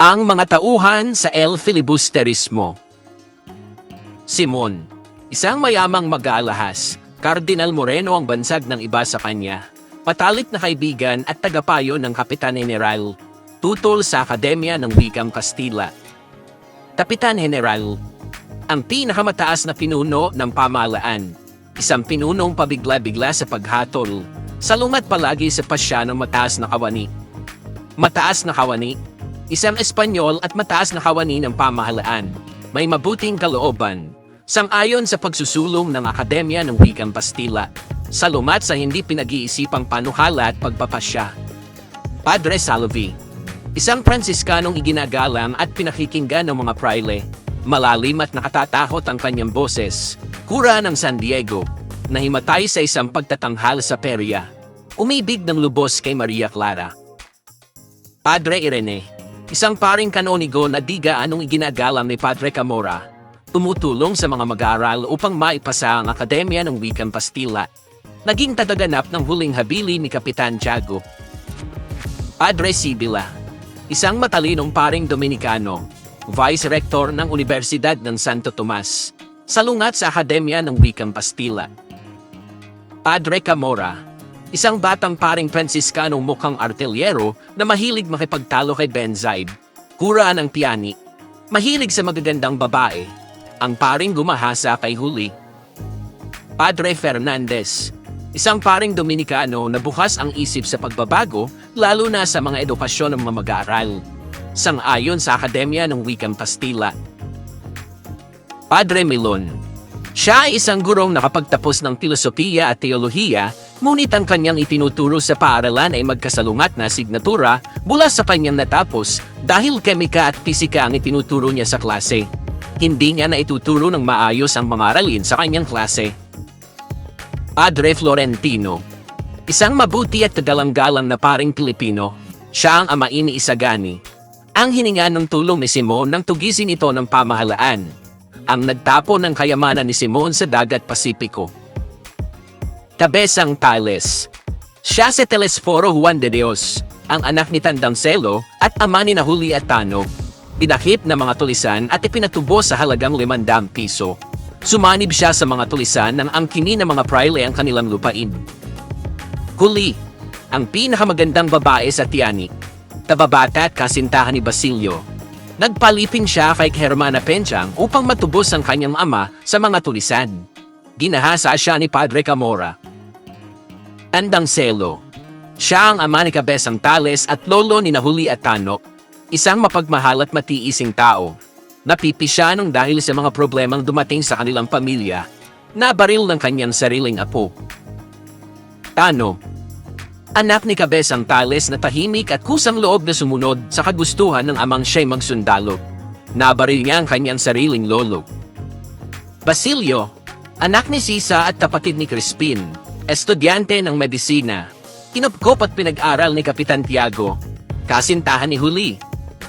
Ang mga tauhan sa El Filibusterismo Simon, isang mayamang mag-aalahas, Cardinal Moreno ang bansag ng iba sa kanya, patalik na kaibigan at tagapayo ng Kapitan General, tutol sa Akademya ng Wikang Kastila. Kapitan General, ang pinakamataas na pinuno ng pamahalaan, isang pinunong pabigla-bigla sa paghatol, salungat palagi sa pasya ng mataas na kawani. Mataas na kawani, isang Espanyol at mataas na kawani ng pamahalaan, may mabuting kalooban, sang-ayon sa pagsusulong ng Akademya ng Wikang Pastila, salumat sa hindi pinag-iisipang panuhala at pagpapasya. Padre Salvi, isang Pransiskanong iginagalang at pinakikinggan ng mga praile, malalim at nakatatakot ang kanyang boses, kura ng San Diego, na himatay sa isang pagtatanghal sa perya, umibig ng lubos kay Maria Clara. Padre Irene, isang paring kanonigo na di gaanong iginagalang ni Padre Camora, tumutulong sa mga mag-aaral upang maipasa ang Akademya ng Wikang Pastila. Naging tataganap ng huling habili ni Kapitan Tiago. Padre Sibila, isang matalinong paring Dominikano, Vice Rector ng Universidad ng Santo Tomas, salungat sa Akademya ng Wikang Pastila. Padre Camora, isang batang paring Franciscanong mukhang artelyero na mahilig makipagtalo kay Benzaib, kuraan ng piyani, mahilig sa magagandang babae, ang paring gumahasa kay Huli. Padre Fernandez, isang paring Dominikano na bukas ang isip sa pagbabago lalo na sa mga edukasyon ng mga mag-aaral, sang-ayon sa Akademya ng Wikang Pastila. Padre Milon, siya ay isang gurong nakapagtapos ng filosofiya at teolohiya, ngunit ang kanyang itinuturo sa paaralan ay magkasalungat na signatura mula sa kanyang natapos dahil kemika at pisika ang itinuturo niya sa klase. Hindi niya na ituturo ng maayos ang mga aralin sa kanyang klase. Padre Florentino Isang mabuti at kagalang-galang na paring Pilipino, siya ang amain ni Isagani. Ang hininga ng tulong ni Simon nang tugisin ito ng pamahalaan ang nagtapo ng kayamanan ni Simon sa dagat Pasipiko. Tabesang Tales Siya si Telesforo Juan de Dios, ang anak ni Tandang Selo at ama ni Nahuli at Tano. Pinakip na mga tulisan at ipinatubo sa halagang 500 piso. Sumanib siya sa mga tulisan nang angkini ng mga praile ang kanilang lupain. Huli, ang pinakamagandang babae sa Tiani, tababata at kasintahan ni Basilio, Nagpalipin siya kay Hermana Penchang upang matubos ang kanyang ama sa mga tulisan. Ginahasa siya ni Padre Camora. Andang Selo. Siya ang ama ni Cabesang Tales at lolo ni Nahuli at Tano, isang mapagmahal at matiising tao. Napipi siya nung dahil sa mga problemang dumating sa kanilang pamilya, nabaril ng kanyang sariling apo. Tano, Anak ni Cabesang Tales na tahimik at kusang loob na sumunod sa kagustuhan ng amang siya'y magsundalo. Nabaril niya ang kanyang sariling lolo. Basilio, anak ni Sisa at kapatid ni Crispin, estudyante ng medisina. Kinupkop at pinag-aral ni Kapitan Tiago. Kasintahan ni Huli.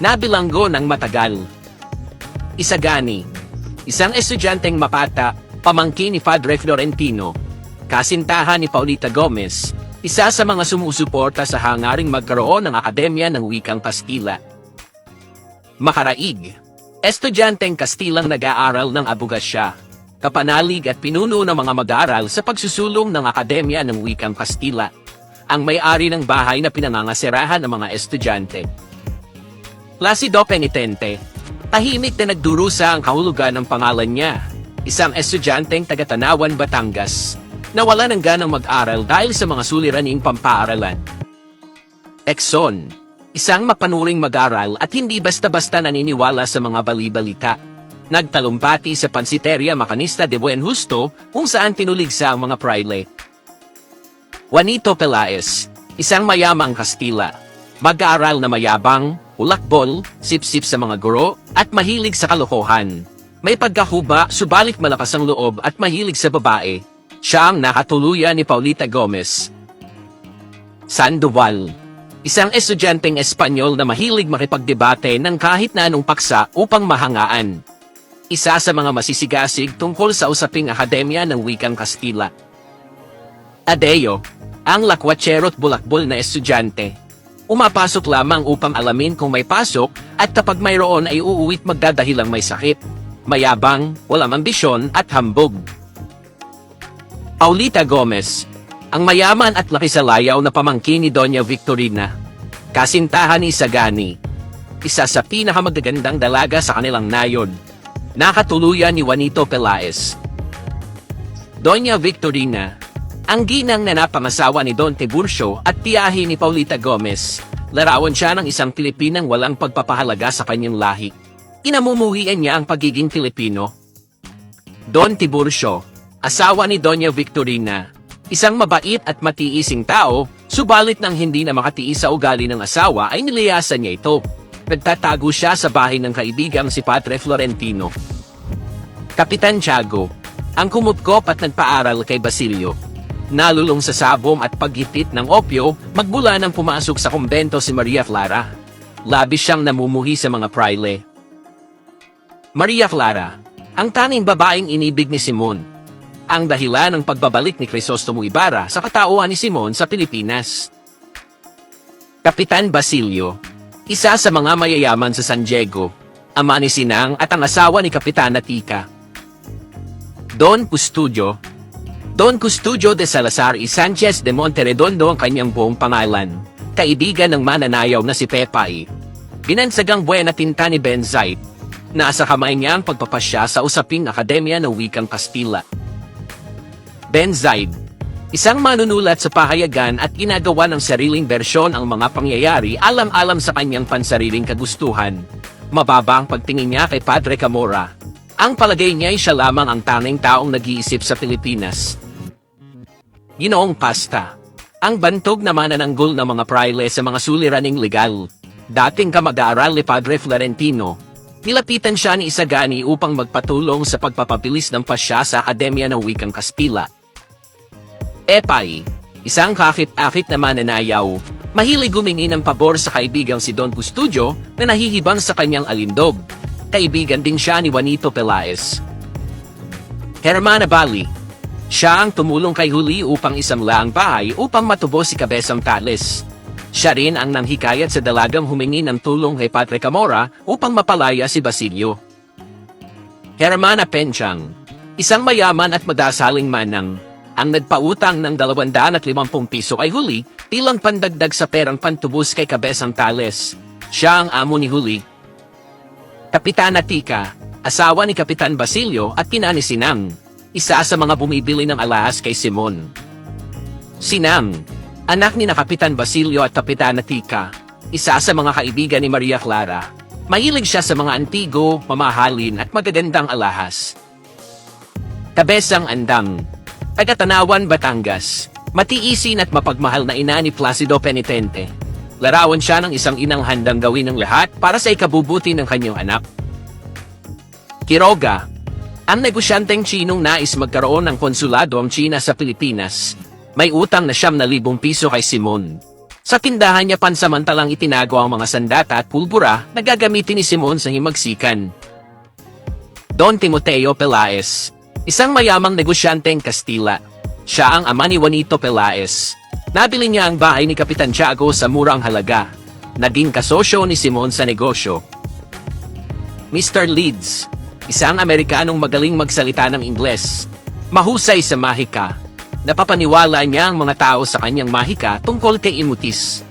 Nabilanggo ng matagal. Isagani, isang estudyanteng mapata, pamangkin ni Padre Florentino. Kasintahan ni Paulita Gomez, isa sa mga sumusuporta sa hangaring magkaroon ng Akademya ng Wikang Kastila. Makaraig, estudyanteng Kastilang nag-aaral ng abugasya, kapanalig at pinuno ng mga mag-aaral sa pagsusulong ng Akademya ng Wikang Kastila, ang may-ari ng bahay na pinangangasirahan ng mga estudyante. Placido Penitente, tahimik na nagdurusa ang kahulugan ng pangalan niya, isang estudyanteng taga-Tanawan, Batangas, nawala ng ganang mag-aral dahil sa mga suliraning pampaaralan. Exxon, isang mapanuring mag-aral at hindi basta-basta naniniwala sa mga balibalita. Nagtalumpati sa Pansiteria Macanista de Buen Justo kung saan tinuligsa ang mga praile. Juanito Pelaez, isang mayamang Kastila. Mag-aaral na mayabang, ulakbol, sip-sip sa mga guro, at mahilig sa kalokohan. May pagkahuba, subalit malakas ang loob at mahilig sa babae, siya ang nakatuluyan ni Paulita Gomez. Sandoval Isang estudyanteng Espanyol na mahilig makipagdebate ng kahit na anong paksa upang mahangaan. Isa sa mga masisigasig tungkol sa usaping akademya ng wikang Kastila. Adeo, ang lakwatsero't bulakbol na estudyante. Umapasok lamang upang alamin kung may pasok at kapag mayroon ay uuwit magdadahilang may sakit. Mayabang, walang ambisyon at hambog. Paulita Gomez, ang mayaman at laki sa layaw na pamangkin ni Doña Victorina. Kasintahan ni Sagani, isa sa pinakamagagandang dalaga sa kanilang nayon. Nakatuluyan ni Juanito Pelaez. Doña Victorina, ang ginang na napangasawa ni Don Tiburcio at tiyahin ni Paulita Gomez. Larawan siya ng isang Pilipinang walang pagpapahalaga sa kanyang lahi. Inamumuhian niya ang pagiging Pilipino. Don Tiburcio, asawa ni Doña Victorina, isang mabait at matiising tao, subalit nang hindi na makatiis sa ugali ng asawa ay nilayasan niya ito. Nagtatago siya sa bahay ng kaibigang si Padre Florentino. Kapitan Tiago, ang kumupkop at nagpaaral kay Basilio. Nalulong sa sabom at paghipit ng opyo, magmula nang pumasok sa kumbento si Maria Clara. Labis siyang namumuhi sa mga praile. Maria Clara, ang tanging babaeng inibig ni Simon. Ang dahilan ng pagbabalik ni Crisostomo Ibarra sa katauhan ni Simon sa Pilipinas. Kapitan Basilio, isa sa mga mayayaman sa San Diego, ama ni Sinang at ang asawa ni Kapitana Tika. Don Custodio Don Custodio de Salazar y Sanchez de Monteredondo ang kanyang buong pangalan. Kaibigan ng mananayaw na si Pepay. Binansagang buena tinta ni Benzite. Nasa kamay niya ang pagpapasya sa usaping akademya ng wikang Kastila. Benzide, isang manunulat sa pahayagan at ginagawa ng sariling bersyon ang mga pangyayari alam-alam sa kanyang pansariling kagustuhan. Mababa ang pagtingin niya kay Padre Camora. Ang palagay niya ay siya lamang ang tanging taong nag-iisip sa Pilipinas. Ginoong pasta. Ang bantog na manananggol ng mga praile sa mga suliraning legal. Dating kamag-aaral ni Padre Florentino. Nilapitan siya ni Isagani upang magpatulong sa pagpapabilis ng pasya sa Akademya ng Wikang Kastila. Epay, isang kakit-akit na mananayaw, mahilig gumingi ng pabor sa kaibigang si Don Custodio na nahihibang sa kanyang alindog. Kaibigan din siya ni Juanito Pelaez. Hermana Bali, siya ang tumulong kay Huli upang isamla ang bahay upang matubo si Cabezang Tales. Siya rin ang nanghikayat sa dalagang humingi ng tulong kay Padre Camora upang mapalaya si Basilio. Hermana Penchang, isang mayaman at madasaling manang, ang nagpautang ng 250 piso kay Huli bilang pandagdag sa perang pantubos kay Cabezang Tales. Siya ang amo ni Huli. Kapitana Tika, asawa ni Kapitan Basilio at kinani Sinang, isa sa mga bumibili ng alahas kay Simon. Sinang, anak ni na Kapitan Basilio at Kapitana Tika, isa sa mga kaibigan ni Maria Clara. Mahilig siya sa mga antigo, mamahalin at magagandang alahas. Kabesang Andang, taga-Tanawan, Batangas, matiisin at mapagmahal na ina ni Placido Penitente. Larawan siya ng isang inang handang gawin ng lahat para sa ikabubuti ng kanyang anak. Quiroga, ang negosyanteng Chinong nais magkaroon ng konsulado ang China sa Pilipinas. May utang na siyam na libong piso kay Simon. Sa tindahan niya pansamantalang itinago ang mga sandata at pulbura na gagamitin ni Simon sa himagsikan. Don Timoteo Pelaez, isang mayamang negosyanteng Kastila. Siya ang ama ni Juanito Pelaez. Nabili niya ang bahay ni Kapitan Tiago sa murang halaga. Naging kasosyo ni Simon sa negosyo. Mr. Leeds, isang Amerikanong magaling magsalita ng Ingles. Mahusay sa mahika. Napapaniwala niya ang mga tao sa kanyang mahika tungkol kay Imutis.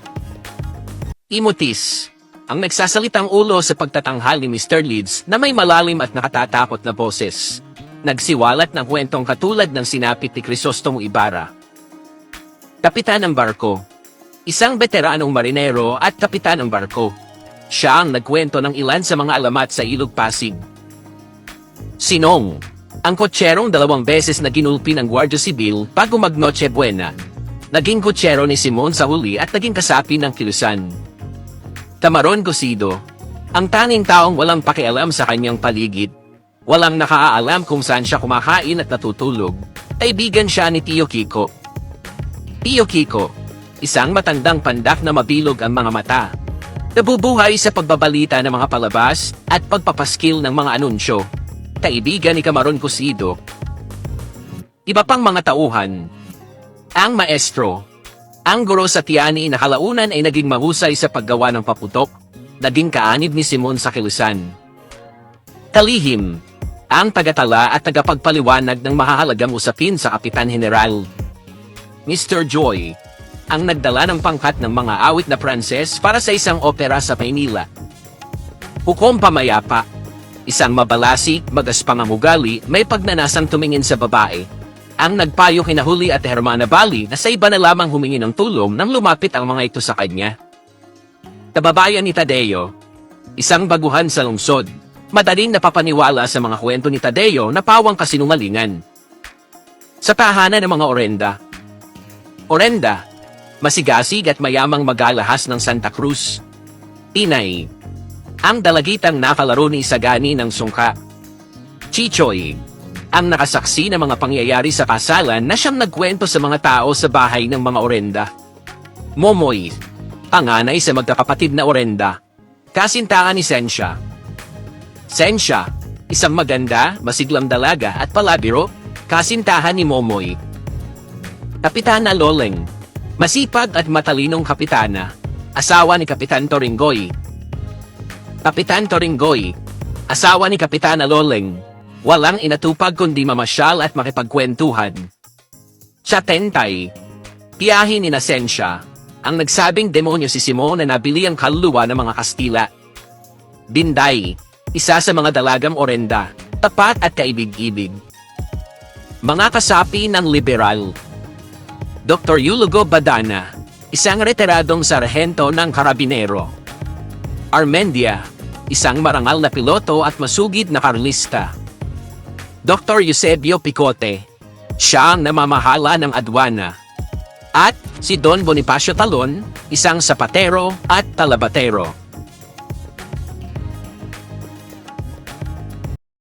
Imutis, ang nagsasalitang ulo sa pagtatanghal ni Mr. Leeds na may malalim at nakatatakot na boses. Nagsiwalat ng kwentong katulad ng sinapit ni Crisostomo Ibarra. Kapitan ng barko. Isang veteranong marinero at kapitan ng barko. Siya ang nagkwento ng ilan sa mga alamat sa Ilog Pasig. Sinong, ang kotserong dalawang beses na ginulpi ng Guardia Civil bago mag Noche Buena. Naging kotsero ni Simon sa huli at naging kasapi ng kilusan. Tamaron Gosido, ang tanging taong walang pakialam sa kanyang paligid. Walang nakaalam kung saan siya kumakain at natutulog. Kaibigan siya ni Tio Kiko. Tio Kiko, isang matandang pandak na mabilog ang mga mata. Nabubuhay sa pagbabalita ng mga palabas at pagpapaskil ng mga anunsyo. Kaibigan ni Camaron Cosido. Iba pang mga tauhan. Ang maestro. Ang guro sa Tiani na kalaunan ay naging mahusay sa paggawa ng paputok, naging kaanib ni Simon sa kilusan. Talihim, ang tagatala at tagapagpaliwanag ng mahahalagang usapin sa Kapitan General. Mr. Joy, ang nagdala ng pangkat ng mga awit na Pranses para sa isang opera sa Maynila. Hukom pamayapa, isang mabalasik, magaspang ang ugali, may pagnanasang tumingin sa babae. Ang nagpayo kina Huli at Hermana Bali na sa iba na lamang humingi ng tulong nang lumapit ang mga ito sa kanya. Kababayan ni Tadeo, isang baguhan sa lungsod, madaling napapaniwala sa mga kwento ni Tadeo na pawang kasinungalingan. Sa tahanan ng mga orenda. Orenda, masigasig at mayamang magalahas ng Santa Cruz. Inay, ang dalagitang nakalaro ni Sagani ng sungka. Chichoy, ang nakasaksi ng mga pangyayari sa kasalan na siyang nagkwento sa mga tao sa bahay ng mga orenda. Momoy, panganay sa magkakapatid na orenda. Kasintahan ni Sensha. Sensha, isang maganda, masiglang dalaga at palabiro, kasintahan ni Momoy. Kapitana Loleng, masipag at matalinong kapitana, asawa ni Kapitan Toringoy. Kapitan Toringoy, asawa ni Kapitana Loleng, walang inatupag kundi mamasyal at makipagkwentuhan. Sa Tentay, ni Nasensya, ang nagsabing demonyo si Simon na nabili ang kaluluwa ng mga Kastila. Binday, isa sa mga dalagang orenda, tapat at kaibig-ibig. Mga kasapi ng liberal. Dr. Yulogo Badana, isang retiradong sarhento ng karabinero. Armendia, isang marangal na piloto at masugid na karlista. Dr. Eusebio Picote, siya ang namamahala ng adwana. At si Don Bonifacio Talon, isang sapatero at talabatero.